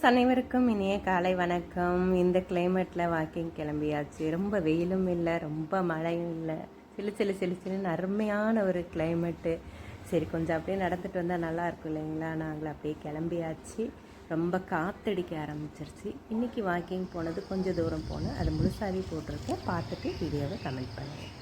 Friends அனைவருக்கும் இனிய காலை வணக்கம். இந்த கிளைமேட்டில் வாக்கிங் கிளம்பியாச்சு. ரொம்ப வெயிலும் இல்லை ரொம்ப மழையும் இல்லை. சிலு சிலு சிலு சிலுன்னு அருமையான ஒரு கிளைமேட்டு சரி கொஞ்சம் அப்படியே நடந்துட்டு வந்தால் நல்லாயிருக்கும் இல்லைங்களா? நாங்கள் அப்படியே கிளம்பியாச்சு. ரொம்ப காத்தடிக்க ஆரம்பிச்சிருச்சு. இன்றைக்கி வாக்கிங் போனது கொஞ்சம் தூரம் போனேன். அது முழுசாவே போட்டிருக்கேன். பார்த்துட்டு வீடியோவை கமெண்ட் பண்ணுங்கள்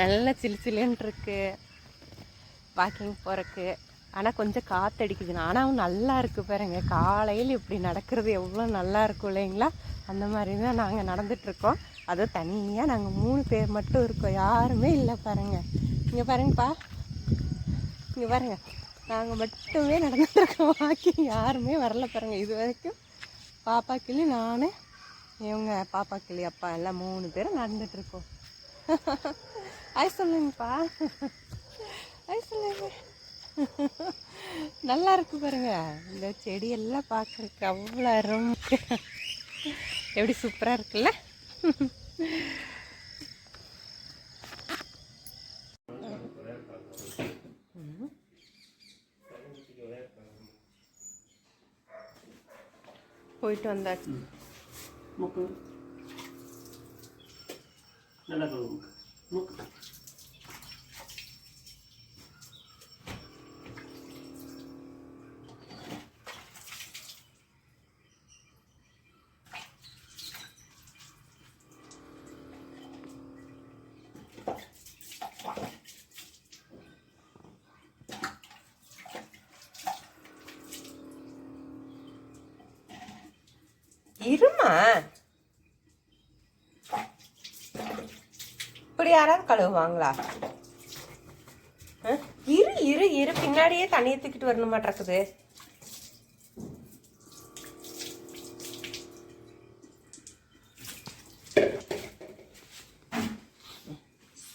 நல்ல சிலு சிலுன்னு இருக்கு வாக்கிங் போகிறக்கு ஆனால் கொஞ்சம் காற்றடிக்குதுங்க ஆனால் நல்லா இருக்குது பாருங்க. காலையில் இப்படி நடக்கிறது எவ்வளோ நல்லா இருக்கும் இல்லைங்களா? அந்த மாதிரி தான் நாங்கள் நடந்துட்டுருக்கோம். அதுவும் தனியாக நாங்கள் மூணு பேர் மட்டும் இருக்கோம். யாருமே இல்லை பாருங்கள் இங்கே பாருங்கப்பா. இங்கே பாருங்கள் நாங்கள் மட்டுமே நடந்துட்டுருக்கோம். வாக்கிங் யாருமே வரல பாருங்கள் இது வரைக்கும் பாப்பா கிளி நான் இவங்க பாப்பா கிளி அப்பா எல்லாம் மூணு பேரும் நடந்துட்டுருக்கோம். ஐ சொல்லுங்கப்பா. ஐ சொல்லுங்க. நல்லா இருக்கு பாருங்க. இந்த செடியெல்லாம் பார்க்குறதுக்கு அவ்வளோ அருமை. எப்படி சூப்பராக இருக்குல்ல? போயிட்டு வந்தாச்சு. நல்லா 이름만. இப்படி யாராவது கழுவுவாங்களா? இரு இரு இரு. பின்னாடியே தண்ணியை தூக்கிட்டு வரணும் மாட்டிருக்குது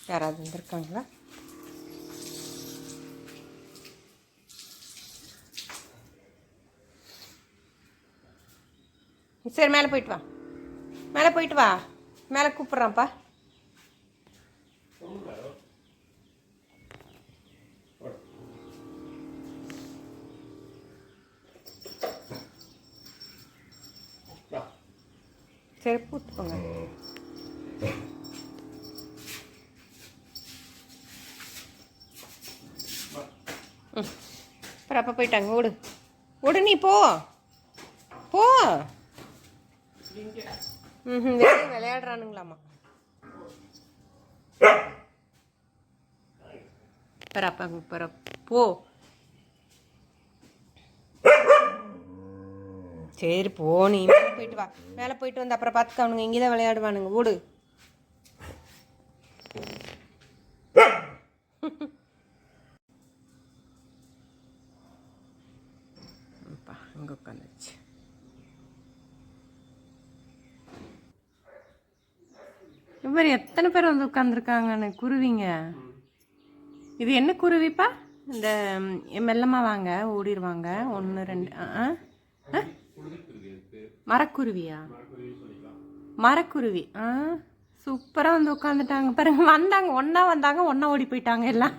யாராவது வந்திருக்காங்களா? சரி மேலே போயிட்டு வா. மேலே போயிட்டு வா. மேலே கூப்பிட்றான்ப்பா. சரி போட்டுக்கோங்க ம் அப்புறம் அப்போ போயிட்டாங்க ஓடு ஓடு நீ போ போ ம் வெளியே விளையாடுறானுங்களாம்மா பரப்பாங்க போ சரி போ நீ. மேலே போயிட்டு வா. மேலே போயிட்டு வந்து அப்புறம் பார்த்துக்க அவனுங்க இங்கே தான் விளையாடுவானுங்க. ஓடு. அங்கே உட்காந்துச்சு இவர் எத்தனை பேர் வந்து உட்காந்துருக்காங்கன்னு குருவிங்க? இது என்ன குருவிப்பா? இந்த மெல்லமாக வாங்க ஓடிடுவாங்க ஒன்று ரெண்டு ஆ. ஆ? மரக்குருவியா? மரக்குருவி. ஆ சூப்பராக வந்து உட்காந்துட்டாங்க பாருங்க வந்தாங்க. ஒன்றா வந்தாங்க ஒன்றா ஓடி போயிட்டாங்க எல்லாம்.